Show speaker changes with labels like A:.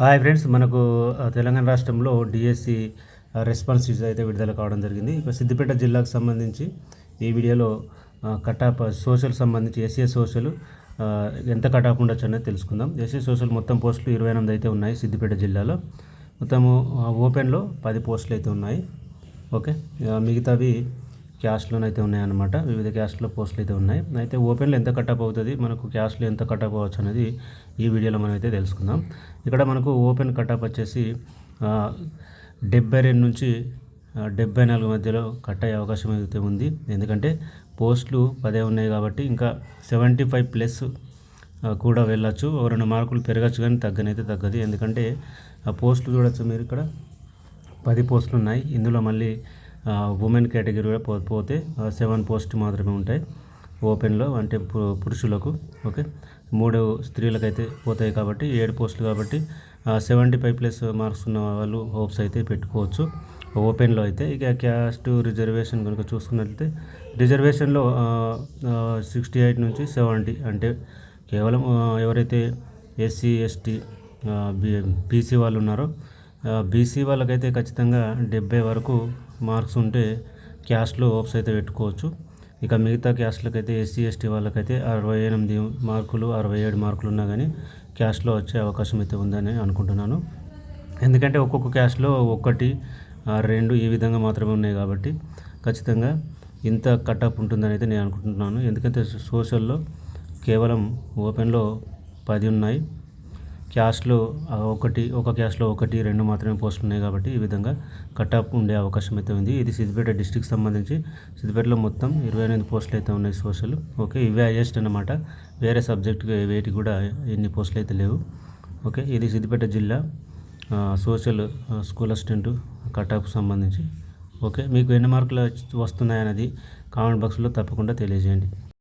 A: Hi friends మనకు తెలంగాణ రాష్ట్రంలో DSC response fee అయితే విడుదల కావడం జరిగింది. ఇక సిద్దిపేట జిల్లాకు సంబంధించి ఈ వీడియోలో కటాప్ సోషల్ సంబంధించి ఎస్ఏ సోషల్ ఎంత కటాప్ ఉండొచ్చు అనేది తెలుసుకుందాం. ఎస్ఏ సోషల్ మొత్తం పోస్టులు ఇరవై ఎనిమిది అయితే ఉన్నాయి సిద్దిపేట జిల్లాలో. మొత్తము ఓపెన్లో పది పోస్టులు అయితే ఉన్నాయి. ఓకే మిగతావి మిగతావి క్యాస్ట్లోనైతే ఉన్నాయన్నమాట. వివిధ క్యాస్ట్లో పోస్టులు అయితే ఉన్నాయి. అయితే ఓపెన్లో ఎంత కట్టప్ అవుతుంది మనకు క్యాస్ట్లో ఎంత కట్టప్ అవ్వచ్చు అనేది ఈ వీడియోలో మనం అయితే తెలుసుకుందాం. ఇక్కడ మనకు ఓపెన్ కట్టప్ వచ్చేసి డెబ్బై రెండు నుంచి డెబ్బై నాలుగు మధ్యలో కట్ అయ్యే అవకాశం అయితే ఉంది. ఎందుకంటే పోస్టులు పదే ఉన్నాయి కాబట్టి ఇంకా సెవెంటీ ఫైవ్ ప్లస్ కూడా వెళ్ళొచ్చు. ఒక రెండు మార్కులు పెరగచ్చు కానీ తగ్గనైతే తగ్గదు. ఎందుకంటే ఆ పోస్టులు చూడొచ్చు మీరు ఇక్కడ. పది పోస్టులు ఉన్నాయి. ఇందులో మళ్ళీ ఉమెన్ కేటగిరీ కూడా పోతే సెవెన్ పోస్ట్ మాత్రమే ఉంటాయి. ఓపెన్లో అంటే పురుషులకు ఓకే మూడు స్త్రీలకైతే పోతాయి కాబట్టి ఏడు పోస్టులు కాబట్టి సెవెంటీ ఫైవ్ ప్లస్ మార్క్స్ ఉన్న వాళ్ళు హోప్స్ అయితే పెట్టుకోవచ్చు. ఓపెన్లో అయితే ఇక క్యాస్ట్ రిజర్వేషన్ కనుక చూసుకున్నట్లయితే రిజర్వేషన్లో సిక్స్టీ ఎయిట్ నుంచి సెవెంటీ అంటే కేవలం ఎవరైతే ఎస్సీ ఎస్టీ బీసీ వాళ్ళు ఉన్నారో బీసీ వాళ్ళకైతే ఖచ్చితంగా డెబ్బై వరకు మార్క్స్ ఉంటే క్యాస్ట్లో హోప్స్ అయితే పెట్టుకోవచ్చు. ఇక మిగతా క్యాస్ట్లకైతే ఎస్సీ ఎస్టీ వాళ్ళకైతే అరవై ఎనిమిది మార్కులు అరవై ఏడు మార్కులు ఉన్నా కానీ క్యాస్ట్లో వచ్చే అవకాశం అయితే ఉందని అనుకుంటున్నాను. ఎందుకంటే ఒక్కొక్క క్యాస్ట్లో ఒకటి ఆ, రెండు ఈ విధంగా మాత్రమే ఉన్నాయి కాబట్టి ఖచ్చితంగా ఇంత కటప్ ఉంటుందని అయితే నేను అనుకుంటున్నాను. ఎందుకంటే సోషల్లో కేవలం ఓపెన్లో పది ఉన్నాయి. క్యాస్ట్లో ఒకటి ఒక క్యాస్ట్లో ఒకటి రెండు మాత్రమే పోస్టులు ఉన్నాయి కాబట్టి ఈ విధంగా కటాప్ ఉండే అవకాశం అయితే ఉంది. ఇది సిద్దిపేట డిస్టిక్ సంబంధించి సిద్దిపేటలో మొత్తం ఇరవై ఎనిమిది పోస్టులు అయితే ఉన్నాయి సోషల్. ఓకే ఇవే హైయెస్ట్ అన్నమాట. వేరే సబ్జెక్ట్ వేటి కూడా ఎన్ని పోస్టులు అయితే లేవు. ఓకే ఇది సిద్దిపేట జిల్లా సోషల్ స్కూల్ అసిస్టెంట్ కటాప్ సంబంధించి. ఓకే మీకు ఎన్ని మార్కులు వస్తున్నాయన్నది కామెంట్ బాక్స్లో తప్పకుండా తెలియజేయండి.